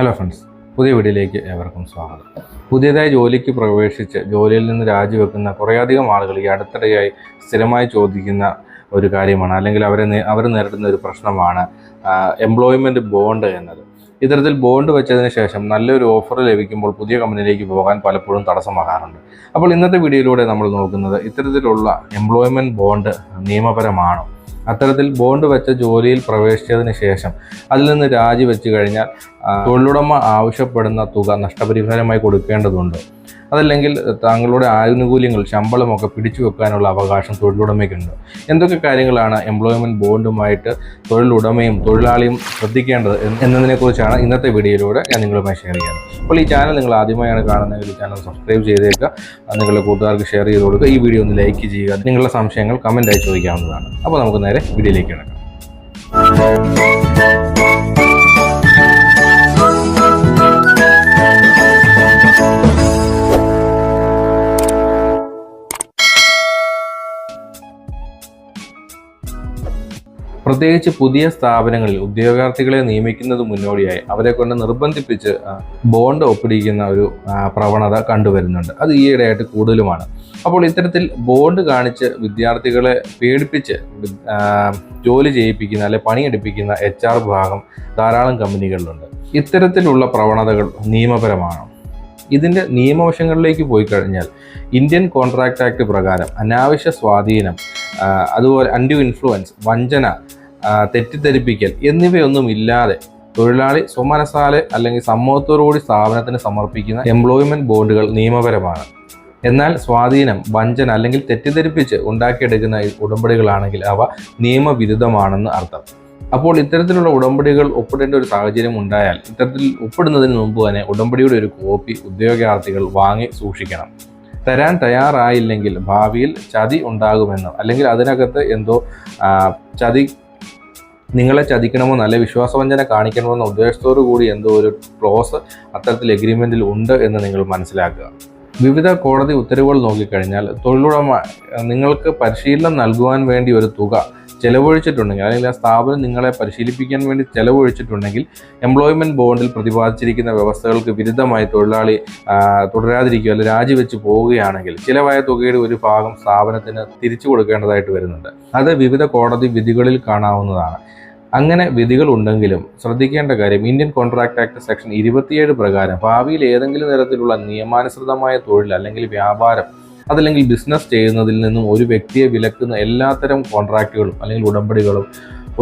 Hello friends പുതിയ വീഡിയോയിലേക്ക് ഏവർക്കും സ്വാഗതം. പുതിയതായി ജോലിക്ക് പ്രവേശിച്ച് ജോലിയിൽ നിന്ന് രാജിവെക്കുന്ന കുറേയധികം ആളുകൾ ഈ അടുത്തിടെയായി സ്ഥിരമായി ചോദിക്കുന്ന ഒരു കാര്യമാണ് അല്ലെങ്കിൽ അവരെ അവർ നേരിടുന്ന ഒരു പ്രശ്നമാണ് എംപ്ലോയ്മെന്റ് ബോണ്ട് എന്നത്. ഇത്തരത്തിൽ ബോണ്ട് വെച്ചതിന് ശേഷം നല്ലൊരു ഓഫർ ലഭിക്കുമ്പോൾ പുതിയ കമ്പനിയിലേക്ക് പോകാൻ പലപ്പോഴും തടസ്സമാകാറുണ്ട്. അപ്പോൾ ഇന്നത്തെ വീഡിയോയിലൂടെ നമ്മൾ നോക്കുന്നത് ഇത്തരത്തിലുള്ള എംപ്ലോയ്മെന്റ് ബോണ്ട് നിയമപരമാണോ? അത്തരത്തിൽ ബോണ്ട് വെച്ച ജോലിയിൽ പ്രവേശിച്ചതിന് ശേഷം അതിൽ നിന്ന് രാജിവെച്ച് കഴിഞ്ഞാൽ തൊഴിലുടമ ആവശ്യപ്പെടുന്ന തുക നഷ്ടപരിഹാരമായി കൊടുക്കേണ്ടതുണ്ട്. അതല്ലെങ്കിൽ താങ്കളുടെ ആനുകൂല്യങ്ങൾ ശമ്പളമൊക്കെ പിടിച്ചു വെക്കാനുള്ള അവകാശം തൊഴിലുടമയ്ക്കുണ്ട്. എന്തൊക്കെ കാര്യങ്ങളാണ് എംപ്ലോയ്മെന്റ് ബോണ്ടുമായിട്ട് തൊഴിലുടമയും തൊഴിലാളിയും ശ്രദ്ധിക്കേണ്ടത് എന്ന് എന്നതിനെക്കുറിച്ചാണ് ഇന്നത്തെ വീഡിയോയിലൂടെ ഞാൻ നിങ്ങളുമായി ഷെയർ ചെയ്യുന്നത് അപ്പോൾ ഈ ചാനൽ നിങ്ങൾ ആദ്യമായാണ് കാണുന്നതെങ്കിൽ ചാനൽ സബ്സ്ക്രൈബ് ചെയ്തേക്കുക. നിങ്ങളുടെ കൂട്ടുകാർക്ക് ഷെയർ ചെയ്ത് കൊടുക്കുക. ഈ വീഡിയോ ഒന്ന് ലൈക്ക് ചെയ്യുക. നിങ്ങളുടെ സംശയങ്ങൾ കമന്റായി ചോദിക്കാവുന്നതാണ്. അപ്പോൾ നമുക്ക് നേരെ വീഡിയോയിലേക്ക് കിടക്കാം. പ്രത്യേകിച്ച് പുതിയ സ്ഥാപനങ്ങളിൽ ഉദ്യോഗാർത്ഥികളെ നിയമിക്കുന്നത് മുന്നോടിയായി അവരെ കൊണ്ട് നിർബന്ധിപ്പിച്ച് ബോണ്ട് ഒപ്പിടിക്കുന്ന ഒരു പ്രവണത കണ്ടുവരുന്നുണ്ട്. അത് ഈയിടെയായിട്ട് കൂടുതലുമാണ്. അപ്പോൾ ഇത്തരത്തിൽ ബോണ്ട് കാണിച്ച് വിദ്യാർത്ഥികളെ പേടിപ്പിച്ച് ജോലി ചെയ്യിപ്പിക്കുന്ന അല്ലെ പണിയെടുപ്പിക്കുന്ന എച്ച് ആർ വിഭാഗം ധാരാളം കമ്പനികളിലുണ്ട്. ഇത്തരത്തിലുള്ള പ്രവണതകൾ നിയമപരമാണ്? ഇതിന്റെ നിയമവശങ്ങളിലേക്ക് പോയി കഴിഞ്ഞാൽ ഇന്ത്യൻ കോൺട്രാക്ട് ആക്ട് പ്രകാരം അനാവശ്യ സ്വാധീനം അതുപോലെ അൺഡ്യൂ ഇൻഫ്ലുവൻസ് വഞ്ചന തെറ്റിദ്ധരിപ്പിക്കൽ എന്നിവയൊന്നും ഇല്ലാതെ തൊഴിലാളി സ്വമനസാലെ അല്ലെങ്കിൽ സമ്മതത്തോടുകൂടി സ്ഥാപനത്തിന് സമർപ്പിക്കുന്ന എംപ്ലോയ്മെന്റ് ബോണ്ടുകൾ നിയമപരമാണ്. എന്നാൽ സ്വാധീനം വഞ്ചന അല്ലെങ്കിൽ തെറ്റിദ്ധരിപ്പിച്ച് ഉണ്ടാക്കിയെടുക്കുന്ന ഉടമ്പടികളാണെങ്കിൽ അവ നിയമവിരുദ്ധമാണെന്ന് അർത്ഥം. അപ്പോൾ ഇത്തരത്തിലുള്ള ഉടമ്പടികൾ ഒപ്പിടേണ്ട ഒരു സാഹചര്യം ഉണ്ടായാൽ ഇത്തരത്തിൽ ഒപ്പിടുന്നതിന് മുമ്പ് തന്നെ ഉടമ്പടിയുടെ ഒരു കോപ്പി ഉദ്യോഗാർത്ഥികൾ വാങ്ങി സൂക്ഷിക്കണം. തരാൻ തയ്യാറായില്ലെങ്കിൽ ഭാവിയിൽ ചതി ഉണ്ടാകുമെന്നോ അല്ലെങ്കിൽ അതിനകത്ത് എന്തോ ചതി നിങ്ങളെ ചതിക്കണമോ നല്ല വിശ്വാസവഞ്ചന കാണിക്കണമെന്ന ഉദ്ദേശത്തോടു കൂടി എന്തോ ഒരു ക്ലോസ് അത്തരത്തിൽ എഗ്രിമെന്റിൽ ഉണ്ട് എന്ന് നിങ്ങൾ മനസ്സിലാക്കുക. വിവിധ കോടതി ഉത്തരവുകൾ നോക്കിക്കഴിഞ്ഞാൽ തൊഴിലുടമ നിങ്ങൾക്ക് പരിശീലനം നൽകുവാൻ വേണ്ടി ഒരു തുക ചെലവഴിച്ചിട്ടുണ്ടെങ്കിൽ അല്ലെങ്കിൽ ആ സ്ഥാപനം നിങ്ങളെ പരിശീലിപ്പിക്കാൻ വേണ്ടി ചെലവഴിച്ചിട്ടുണ്ടെങ്കിൽ എംപ്ലോയ്മെന്റ് ബോണ്ടിൽ പ്രതിപാദിച്ചിരിക്കുന്ന വ്യവസ്ഥകൾക്ക് വിരുദ്ധമായി തൊഴിലാളി ആ, തുടരാതിരിക്കുക അല്ലെങ്കിൽ രാജിവെച്ച് പോവുകയാണെങ്കിൽ ചിലവായ തുകയുടെ ഒരു ഭാഗം സ്ഥാപനത്തിന് തിരിച്ചു കൊടുക്കേണ്ടതായിട്ട് വരുന്നുണ്ട്. അത് വിവിധ കോടതി വിധികളിൽ കാണാവുന്നതാണ്. അങ്ങനെ വിധികൾ ഉണ്ടെങ്കിലും ശ്രദ്ധിക്കേണ്ട കാര്യം ഇന്ത്യൻ കോൺട്രാക്ട് ആക്ട് സെക്ഷൻ ഇരുപത്തിയേഴ് പ്രകാരം ഭാവിയിൽ ഏതെങ്കിലും തരത്തിലുള്ള നിയമാനുസൃതമായ തൊഴിൽ അല്ലെങ്കിൽ വ്യാപാരം അതല്ലെങ്കിൽ ബിസിനസ് ചെയ്യുന്നതിൽ നിന്നും ഒരു വ്യക്തിയെ വിലക്കുന്ന എല്ലാത്തരം കോൺട്രാക്റ്റുകളും അല്ലെങ്കിൽ ഉടമ്പടികളും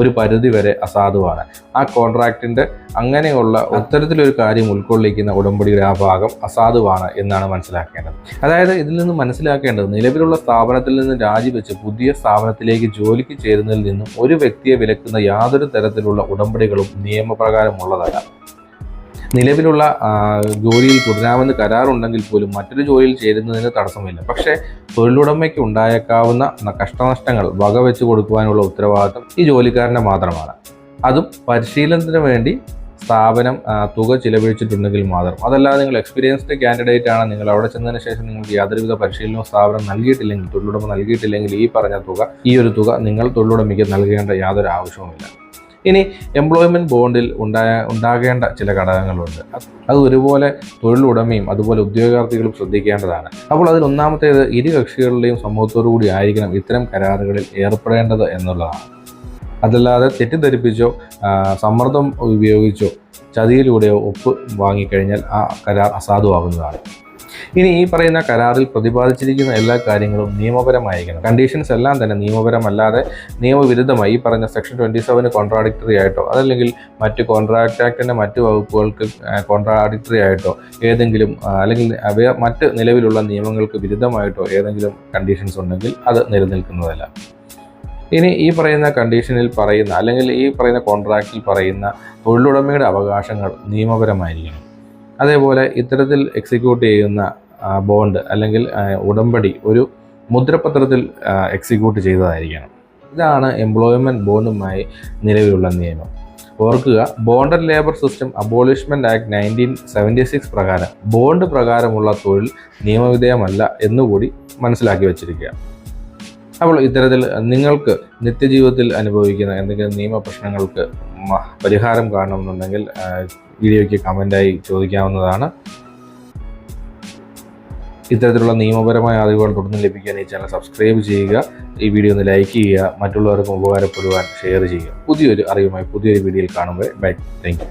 ഒരു പരിധി വരെ അസാധുവാണ്. ആ കോൺട്രാക്റ്റിന്റെ അങ്ങനെയുള്ള അത്തരത്തിലൊരു കാര്യം ഉൾക്കൊള്ളിക്കുന്ന ഉടമ്പടിയുടെ ആ ഭാഗം അസാധുവാണ് എന്നാണ് മനസ്സിലാക്കേണ്ടത്. അതായത് ഇതിൽ നിന്ന് മനസ്സിലാക്കേണ്ടത് നിലവിലുള്ള സ്ഥാപനത്തിൽ നിന്ന് രാജിവെച്ച് പുതിയ സ്ഥാപനത്തിലേക്ക് ജോലിക്ക് ചേരുന്നതിൽ നിന്നും ഒരു വ്യക്തിയെ വിലക്കുന്ന യാതൊരു തരത്തിലുള്ള ഉടമ്പടികളും നിയമപ്രകാരമുള്ളതല്ല. നിലവിലുള്ള ജോലിയിൽ തുടരാമെന്ന് കരാറുണ്ടെങ്കിൽ പോലും മറ്റൊരു ജോലിയിൽ ചേരുന്നതിന് തടസ്സമില്ല. പക്ഷേ തൊഴിലുടമയ്ക്ക് ഉണ്ടായേക്കാവുന്ന കഷ്ടനഷ്ടങ്ങൾ വകവെച്ച് കൊടുക്കുവാനുള്ള ഉത്തരവാദിത്വം ഈ ജോലിക്കാരന്റെ മാത്രമാണ്. അതും പരിശീലനത്തിന് വേണ്ടി സ്ഥാപനം തുക ചിലവഴിച്ചിട്ടുണ്ടെങ്കിൽ മാത്രം. അതല്ലാതെ നിങ്ങൾ എക്സ്പീരിയൻസ്ഡ് കാൻഡിഡേറ്റ് ആണ്. നിങ്ങൾ അവിടെ ചെന്നതിന് ശേഷം നിങ്ങൾക്ക് യാതൊരുവിധ പരിശീലനവും സ്ഥാപനം നൽകിയിട്ടില്ലെങ്കിൽ തൊഴിലുടമ നൽകിയിട്ടില്ലെങ്കിൽ ഈ പറഞ്ഞ തുക ഈ ഒരു തുക നിങ്ങൾ തൊഴിലുടമയ്ക്ക് നൽകേണ്ട യാതൊരു ആവശ്യവുമില്ല. ഇനി എംപ്ലോയ്മെന്റ് ബോണ്ടിൽ ഉണ്ടായ ഉണ്ടാകേണ്ട ചില ഘടകങ്ങളുണ്ട്. അത് ഒരുപോലെ തൊഴിലുടമയും അതുപോലെ ഉദ്യോഗാർത്ഥികളും ശ്രദ്ധിക്കേണ്ടതാണ്. അപ്പോൾ അതിൽ ഒന്നാമത്തേത് ഇരു കക്ഷികളുടെയും സമൂഹത്തോടു കൂടി ആയിരിക്കണം ഇത്തരം കരാറുകളിൽ ഏർപ്പെടേണ്ടത് എന്നുള്ളതാണ്. അതല്ലാതെ തെറ്റിദ്ധരിപ്പിച്ചോ സമ്മർദ്ദം ഉപയോഗിച്ചോ ചതിയിലൂടെയോ ഒപ്പ് വാങ്ങിക്കഴിഞ്ഞാൽ ആ കരാർ അസാധുവാകുന്നതാണ്. ഇനി ഈ പറയുന്ന കരാറിൽ പ്രതിപാദിച്ചിരിക്കുന്ന എല്ലാ കാര്യങ്ങളും നിയമപരമായിരിക്കണം. കണ്ടീഷൻസ് എല്ലാം തന്നെ നിയമപരമല്ലാതെ നിയമവിരുദ്ധമായി ഈ പറഞ്ഞ സെക്ഷൻ ട്വന്റി സെവന് കോൺട്രാഡിക്ടറി ആയിട്ടോ അതല്ലെങ്കിൽ മറ്റ് കോൺട്രാക്ട് ആക്ടിന്റെ മറ്റ് വകുപ്പുകൾക്ക് കോൺട്രാഡിക്ടറി ആയിട്ടോ ഏതെങ്കിലും അല്ലെങ്കിൽ മറ്റ് നിലവിലുള്ള നിയമങ്ങൾക്ക് വിരുദ്ധമായിട്ടോ ഏതെങ്കിലും കണ്ടീഷൻസ് ഉണ്ടെങ്കിൽ അത് നിലനിൽക്കുന്നതല്ല. ഇനി ഈ പറയുന്ന കണ്ടീഷനിൽ പറയുന്ന അല്ലെങ്കിൽ ഈ പറയുന്ന കോൺട്രാക്റ്റിൽ പറയുന്ന തൊഴിലുടമയുടെ അവകാശങ്ങൾ നിയമപരമായിരിക്കണം. അതേപോലെ ഇത്തരത്തിൽ എക്സിക്യൂട്ട് ചെയ്യുന്ന ബോണ്ട് അല്ലെങ്കിൽ ഉടമ്പടി ഒരു മുദ്രപത്രത്തിൽ എക്സിക്യൂട്ട് ചെയ്തതായിരിക്കണം. ഇതാണ് എംപ്ലോയ്മെന്റ് ബോണ്ടുമായി നിലവിലുള്ള നിയമം. ഓർക്കുക bonded labour system abolition act nineteen seventy six പ്രകാരം ബോണ്ട് പ്രകാരമുള്ള തൊഴിൽ നിയമവിധേയമല്ല എന്നുകൂടി മനസ്സിലാക്കി വച്ചിരിക്കുക. അപ്പോൾ ഇത്തരത്തിൽ നിങ്ങൾക്ക് നിത്യജീവിതത്തിൽ അനുഭവിക്കുന്ന എന്തെങ്കിലും നിയമ പ്രശ്നങ്ങൾക്ക് പരിഹാരം കാണണമെന്നുണ്ടെങ്കിൽ വീഡിയോയ്ക്ക് കമന്റായി ചോദിക്കാവുന്നതാണ്. ഇത്തരത്തിലുള്ള നിയമപരമായ അറിവുകൾ തുടർന്ന് ലഭിക്കാൻ ഈ ചാനൽ സബ്സ്ക്രൈബ് ചെയ്യുക. ഈ വീഡിയോ ഒന്ന് ലൈക്ക് ചെയ്യുക. മറ്റുള്ളവർക്കും ഉപകാരപ്പെടുവാൻ ഷെയർ ചെയ്യുക. പുതിയൊരു അറിവുമായി പുതിയൊരു വീഡിയോയിൽ കാണുമ്പോൾ ബൈ. Thank you.